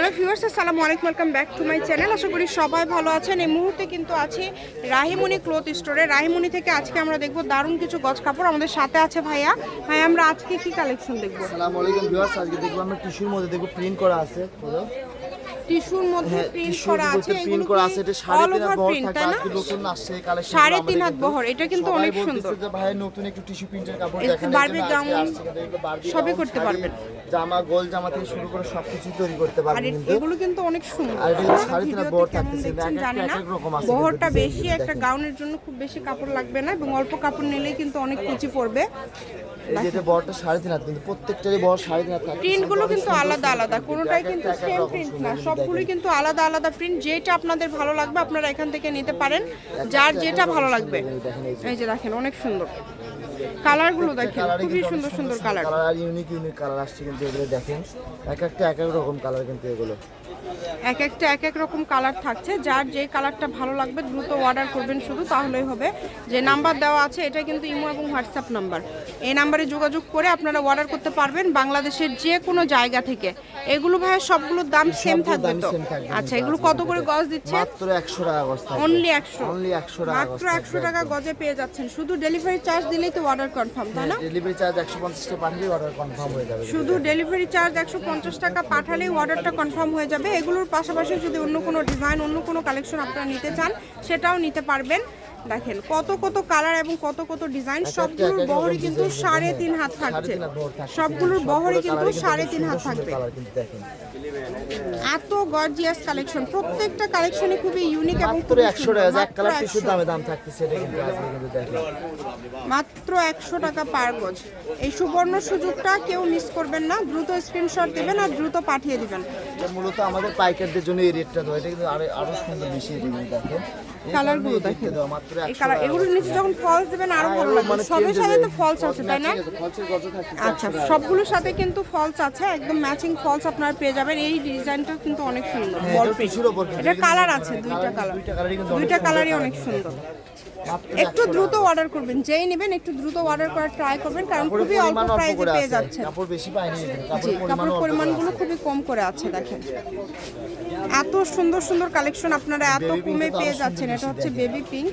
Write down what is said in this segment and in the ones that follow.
Hello viewers আসসালামু আলাইকুম welcome back to my channel আশা করি সবাই ভালো আছেন। এই মুহূর্তে কিন্তু আছি রাহিমণি ক্লথ স্টোরে রাহিমণি থেকে আজকে আমরা দেখব দারুণ কিছু গজ কাপড়। আমাদের সাথে আছে ভাইয়া। ভাই আমরা আজকে কি কালেকশন দেখব? আসসালামু আলাইকুম ভিউয়ার্স আজকে দেখব আমরা টিস্যুর মধ্যে দেখব প্রিন্ট করা আছে টিস্যুর মধ্যে হ্যাঁ প্রিন্ট করা আছে এগুলো প্রিন্ট করা আছে এটা সাড়ে তিন হাত বহর না আজকে নতুন আসছে কালেকশন সাড়ে তিন হাত বহর, এটা কিন্তু অনেক সুন্দর। যে ভাই নতুন একটু টিস্যু প্রিন্টের কাপড় একটু দেখান বারবি গাউন সবই করতে পারবেন। জামা গোল জামা থেকে শুরু করে সবকিছু তৈরি করতে পারবেন কিন্তু এগুলো কিন্তু অনেক সুন্দর আর এটা সাড়ে তিন হাত বহর থাকতেছে, এক রকম আছে বহরটা বেশি একটা। গাউনের জন্য খুব বেশি কাপড় লাগবে না এবং অল্প কাপড় নিলেই কিন্তু অনেক কুচি পড়বে এই যে এটা বহরটা সাড়ে তিন হাত কিন্তু প্রত্যেকটারই বহর সাড়ে তিন হাত প্রিন্টগুলো কিন্তু আলাদা আলাদা কোনোটাই কিন্তু সেম প্রিন্ট না কিন্তু সবগুলোই কিন্তু আলাদা আলাদা প্রিন্ট যেটা আপনাদের ভালো লাগবে আপনারা এখান থেকে নিতে পারেন যার যেটা ভালো লাগবে। এই যে। দেখেন অনেক সুন্দর। কালারগুলো দেখেন খুবই সুন্দর সুন্দর colour. Colour unique unique colour আসছে কিন্তু এগুলো দেখেন। এক একটা এক এক রকম কালার কিন্তু এগুলো। এক একটা এক এক রকম কালার থাকছে। যার যে কালারটা ভালো লাগবে দ্রুত অর্ডার করবেন শুধু তাহলেই হবে। যে নাম্বার দেওয়া আছে এটা কিন্তু ইমো এবং হোয়াটসঅ্যাপ নাম্বার এই নাম্বারে যোগাযোগ করে আপনারা অর্ডার করতে পারবেন বাংলাদেশের যে কোনো জায়গা থেকে। এগুলো ভাই সবগুলোর দাম সেম থাকবে তো? আচ্ছা এগুলো কত করে গজ দিচ্ছে? মাত্র একশো টাকা গজ অনলি একশো। অনলি একশো টাকা মাত্র একশো টাকা গজে পেয়ে যাচ্ছেন। শুধু ডেলিভারি চার্জ দিলেই তো অর্ডার কনফার্ম তাই না? ডেলিভারি চার্জ একশো পঞ্চাশ টাকা পাঠালে অর্ডার কনফার্ম হয়ে যাবে। শুধু ডেলিভারি চার্জ একশো পঞ্চাশ টাকা পাঠালেই অর্ডারটা কনফার্ম হয়ে যাবে। এগুলোর পাশাপাশি যদি অন্য কোনো ডিজাইন অন্য কোনো কালেকশন আপনারা নিতে চান, সেটাও নিতে পারবেন। দেখেন কত কত কালার এবং কত কত ডিজাইন সবগুলোর বহরই কিন্তু সাড়ে তিন হাত থাকছে। বহর। সবগুলোর বহরই কিন্তু সাড়ে তিন হাত থাকবে। এত গর্জিয়াস কালেকশন প্রত্যেকটা কালেকশনই খুবই ইউনিক এবং মাত্র খুবই একশো টাকা মাত্র কালার 100 টিস্যুর দামে দাম থাকতেছে এটা কিন্তু আজকে কিন্তু দেখেন। মাত্র একশো টাকা পার গজ। এই সুবর্ণ সুযোগটা কেউ মিস করবেন না দ্রুত স্ক্রিনশট দেবেন আর দ্রুত পাঠিয়ে দিবেন। মূলত আমাদের পাইকারদের জন্য এই রেটটা দেওয়া এটা কিন্তু আরও সুন্দর বেশি দেখেন। কালারগুলো দেখেন। মাত্র এই 100 কালার এগুলোর নিচে যখন ফলস দেবেন আরও ভালো আর লাগবে। মানে সবের সাথে তো ফলস আছে তাই না? আছে, আচ্ছা সবগুলোর সাথে কিন্তু ফলস আছে একদম ম্যাচিং ফলস আপনারা পেয়ে যাবেন। এই ডিজাইনটাও কিন্তু অনেক সুন্দর হ্যাঁ, এটা কালার আছে দুইটা কালার দুইটা কালারই অনেক সুন্দর। একটু দ্রুত অর্ডার করবেন যেই নেবেন একটু দ্রুত অর্ডার করার ট্রাই করবেন কারণ খুবই অল্প প্রাইসে পেয়ে যাচ্ছে। কাপড় বেশি পাইনি কাপড় পরিমাণগুলো খুবই কম করে আছে দেখেন। এত সুন্দর সুন্দর কালেকশন আপনারা এত কমে পেয়ে যাচ্ছেন এটা হচ্ছে বেবি পিঙ্ক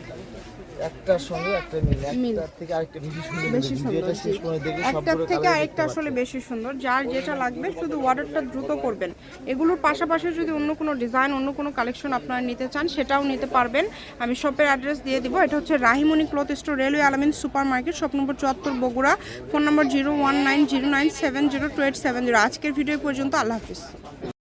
একটার সঙ্গে একটা মিল একটার থেকে আরেকটা বেশি সুন্দর বেশি সুন্দর শেষ করে দেখে একটার থেকে আরেকটা আসলে বেশি সুন্দর। যার যেটা লাগবে শুধু অর্ডারটা দ্রুত করবেন। এগুলোর পাশাপাশি যদি অন্য কোনো ডিজাইন অন্য কোনো কালেকশন আপনারা নিতে চান সেটাও নিতে পারবেন। আমি শপের অ্যাড্রেস দিয়ে দিব। এটা হচ্ছে Rahimoni cloth store railway Alamin super market shop number চুয়াত্তর Bogura phone number zero one nine zero nine seven zero two eight seven zero আজকের ভিডিও পর্যন্ত। আল্লাহ হাফিজ।